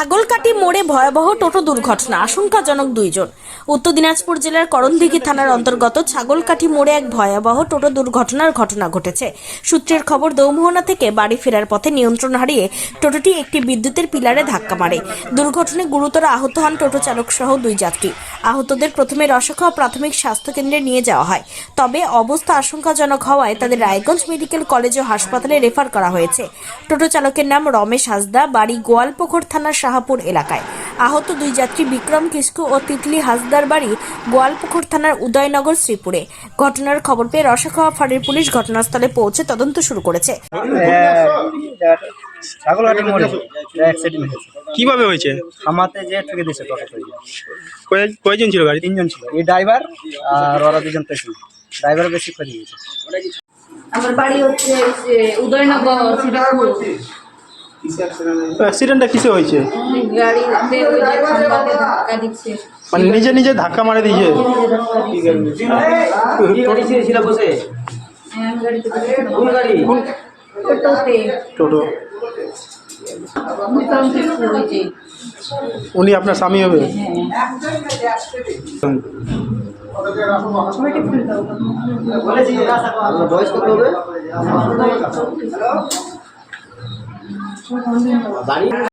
ছাগলকাটি মোড়ে ভয়াবহ টোটো দুর্ঘটনা, আশঙ্কাজনক দুইজন। উত্তর দিনাজপুর জেলার করণদিঘি থানার অন্তর্গত ছাগলকাঠি মোড়ে এক ভয়াবহ টোটো দুর্ঘটনার ঘটনা ঘটেছে। সূত্রের খবর, দৌমোহনা থেকে বাড়ি ফেরার পথে নিয়ন্ত্রণ হারিয়ে টোটোটি একটি বিদ্যুতের পিলারে ধাক্কা মারে। দুর্ঘটনায় গুরুতর আহত হন টোটো চালক সহ দুই যাত্রী। আহতদের প্রথমে রসখোয়া প্রাথমিক স্বাস্থ্য কেন্দ্রে নিয়ে যাওয়া হয়। তবে অবস্থা আশঙ্কাজনক হওয়ায় তাদের রায়গঞ্জ মেডিকেল কলেজ ও হাসপাতালে রেফার করা হয়েছে। টোটো চালকের নাম রমেশ হাসদা, বাড়ি গোয়ালপুকুর থানার শাহাপুর এলাকায়। আহত দুই যাত্রী বিক্রম কিস্কু ও তিতলি হাসদার বাড়ি গোয়ালপুকুর থানার উদয়নগর শ্রীপুরে। ঘটনার খবর পেয়ে রসাখাওয়া ফাঁড়ির পুলিশ ঘটনাস্থলে পৌঁছে তদন্ত শুরু করেছে। ছাগলহাটি মোড়ে অ্যাক্সিডেন্ট হয়েছে। কীভাবে হয়েছে? থামাতে যে ঠুকে দিয়েছে টোটো কয়- কয়জন ছিল গাড়ি তিনজন ছিল। এই ড্রাইভার আর ওরা দুজন পেছনে। ড্রাইভার বেশি করে দিয়েছে আমার বাড়ি হচ্ছে উদয়নগর অ্যাক্সিডেন্টটা কিসে হয়েছে মানে নিজে নিজে ধাক্কা মারে দিয়েছে হ্যাঁ, টোটো উনি আপনার স্বামী হবে বয়স কত হবে বাড়ি